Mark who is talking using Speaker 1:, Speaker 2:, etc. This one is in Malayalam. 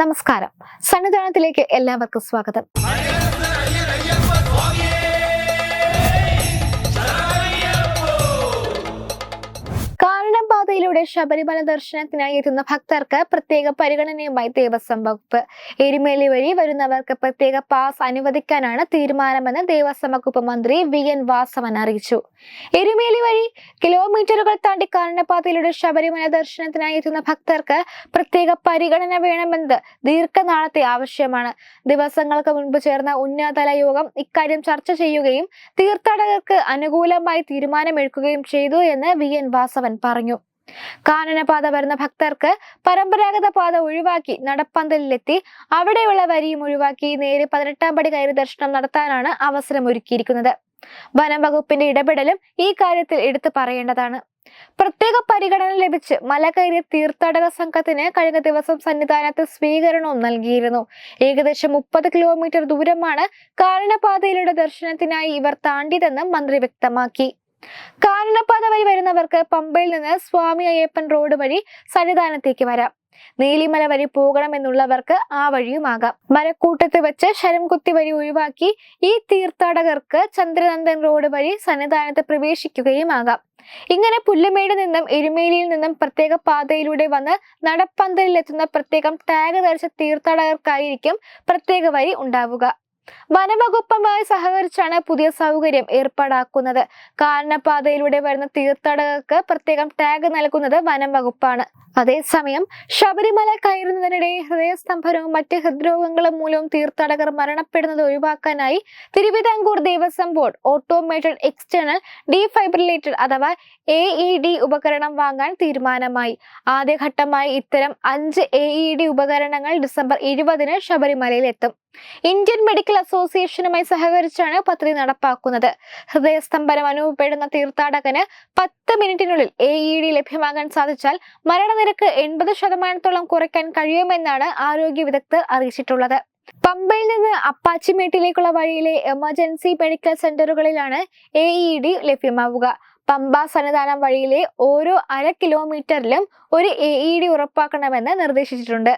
Speaker 1: നമസ്കാരം. സന്നിധാനത്തിലേക്ക് എല്ലാവർക്കും സ്വാഗതം. കാരണപാതയിലൂടെ ശബരിമല ദർശനത്തിനായി എത്തുന്ന ഭക്തർക്ക് പ്രത്യേക പരിഗണനയുമായി ദേവസ്വം വകുപ്പ്. എരുമേലി വഴി വരുന്നവർക്ക് പ്രത്യേക പാസ് അനുവദിക്കാനാണ് തീരുമാനമെന്ന് ദേവസ്വം വകുപ്പ് മന്ത്രി വി. എൻ. വാസവൻ അറിയിച്ചു. എരുമേലി വഴി കിലോമീറ്ററുകൾ താണ്ടി കാരണപാതയിലൂടെ ശബരിമല ദർശനത്തിനായി എത്തുന്ന ഭക്തർക്ക് പ്രത്യേക പരിഗണന വേണമെന്നത് ദീർഘനാളത്തെ ആവശ്യമാണ്. ദിവസങ്ങൾക്ക് മുൻപ് ചേർന്ന ഉന്നതതല യോഗം ഇക്കാര്യം ചർച്ച ചെയ്യുകയും തീർത്ഥാടകർക്ക് അനുകൂലമായി തീരുമാനമെടുക്കുകയും ചെയ്തു എന്ന് വി. എൻ. വാസവൻ പറഞ്ഞു. കാനനപാത വരുന്ന ഭക്തർക്ക് പരമ്പരാഗത പാത ഒഴിവാക്കി നടപ്പന്തലിലെത്തി. അവിടെയുള്ള വരിയും ഒഴിവാക്കി നേരെ പതിനെട്ടാം പടി കയറി ദർശനം നടത്താനാണ് അവസരമൊരുക്കിയിരിക്കുന്നത്. വനം വകുപ്പിന്റെ ഇടപെടലും ഈ കാര്യത്തിൽ എടുത്തു പറയേണ്ടതാണ്. പ്രത്യേക പരിഗണന ലഭിച്ച് മല കയറിയ തീർത്ഥാടക സംഘത്തിന് കഴിഞ്ഞ ദിവസം സന്നിധാനത്ത് സ്വീകരണവും നൽകിയിരുന്നു. ഏകദേശം മുപ്പത് കിലോമീറ്റർ ദൂരമാണ് കാരണപാതയിലൂടെ ദർശനത്തിനായി ഇവർ താണ്ടിയതെന്ന് മന്ത്രി വ്യക്തമാക്കി. കാരണപാത വഴി വരുന്നവർക്ക് പമ്പയിൽ നിന്ന് സ്വാമി അയ്യപ്പൻ റോഡ് വഴി സന്നിധാനത്തേക്ക് വരാം. നീലിമല വഴി പോകണമെന്നുള്ളവർക്ക് ആ വഴിയുമാകാം. മരക്കൂട്ടത്ത് വെച്ച് ശരംകുത്തി വഴി ഒഴിവാക്കി ഈ തീർത്ഥാടകർക്ക് ചന്ദ്രനന്ദൻ റോഡ് വഴി സന്നിധാനത്ത് പ്രവേശിക്കുകയുമാകാം. ഇങ്ങനെ പുല്ലുമേട് നിന്നും എരുമേലിയിൽ നിന്നും പ്രത്യേക പാതയിലൂടെ വന്ന് നടപ്പന്തലിൽ എത്തുന്ന പ്രത്യേകം ടാഗ് ധരിച്ച തീർത്ഥാടകർക്കായിരിക്കും പ്രത്യേക വഴി ഉണ്ടാവുക. വനവകുപ്പുമായി സഹകരിച്ചാണ് പുതിയ സൗകര്യം ഏർപ്പാടാക്കുന്നത്. കാരണപാതയിലൂടെ വരുന്ന തീർത്ഥാടകർക്ക് പ്രത്യേകം ടാഗ് നൽകുന്നത് വനം വകുപ്പാണ് അതേസമയം ശബരിമല കയറുന്നതിനിടെ ഹൃദയസ്തംഭനവും മറ്റ് ഹൃദ്രോഗങ്ങളും മൂലവും തീർത്ഥാടകർ മരണപ്പെടുന്നത് ഒഴിവാക്കാനായി Thiruvithamkoor Devaswom board automated external defibrillator അഥവാ എ ഇ ഡി ഉപകരണം വാങ്ങാൻ തീരുമാനമായി. ആദ്യഘട്ടമായി ഇത്തരം അഞ്ച് എ ഇ ഡി ഉപകരണങ്ങൾ ഡിസംബർ ഇരുപതിന് ശബരിമലയിൽ എത്തും ഇന്ത്യൻ മെഡിക്കൽ അസോസിയേഷനുമായി സഹകരിച്ചാണ് പദ്ധതി നടപ്പാക്കുന്നത്. ഹൃദയസ്തംഭനം അനുഭവപ്പെടുന്ന തീർത്ഥാടകന് പത്ത് മിനിറ്റിനുള്ളിൽ എ ഇ ഡി ലഭ്യമാകാൻ സാധിച്ചാൽ മരണനിരക്ക് എൺപത് ശതമാനത്തോളം കുറയ്ക്കാൻ കഴിയുമെന്നാണ് ആരോഗ്യ വിദഗ്ധർ അറിയിച്ചിട്ടുള്ളത്. പമ്പയിൽ നിന്ന് അപ്പാച്ചിമേട്ടിലേക്കുള്ള വഴിയിലെ എമർജൻസി മെഡിക്കൽ സെന്ററുകളിലാണ് എ ഇ ഡി ലഭ്യമാവുക. പമ്പ സന്നിധാനം വഴിയിലെ ഓരോ അര കിലോമീറ്ററിലും ഒരു എ ഇ ഡി ഉറപ്പാക്കണമെന്ന് നിർദ്ദേശിച്ചിട്ടുണ്ട്.